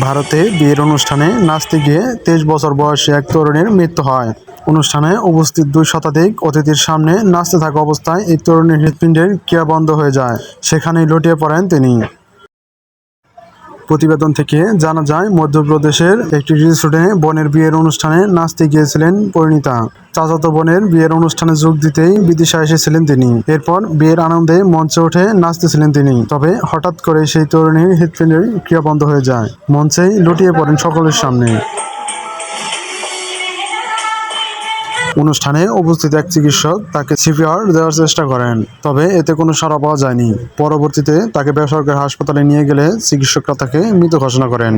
ভারতে বিয়ের অনুষ্ঠানে নাচতে গিয়ে তেইশ বছর বয়সে এক তরুণীর মৃত্যু হয়। অনুষ্ঠানে উপস্থিত দুই শতাধিক অতিথির সামনে নাচতে থাকা অবস্থায় এই তরুণীর হৃৎপিণ্ডের ক্রিয়া বন্ধ হয়ে যায়। সেখানেই লুটিয়ে পড়েন তিনি। প্রতিবেদন থেকে জানা যায়, মধ্যপ্রদেশের একটি রিসোর্টে বোনের বিয়ের অনুষ্ঠানে নাচতে গিয়েছিলেন পরিণীতা। চাচাতো বোনের বিয়ের অনুষ্ঠানে যোগ দিতেই বিদিশা এসেছিলেন তিনি। এরপর বিয়ের আনন্দে মঞ্চে উঠে নাচতেছিলেন তিনি। তবে হঠাৎ করে সেই তরুণীর হৃৎপিণ্ডের ক্রিয়া বন্ধ হয়ে যায়। মঞ্চেই লুটিয়ে পড়েন সকলের সামনে। অনুষ্ঠানে উপস্থিত এক চিকিৎসক তাকে সিপিআর দেওয়ার চেষ্টা করেন, তবে এতে কোনো সাড়া পাওয়া যায়নি। পরবর্তীতে তাকে বেসরকারি হাসপাতালে নিয়ে গেলে চিকিৎসকরা তাকে মৃত ঘোষণা করেন।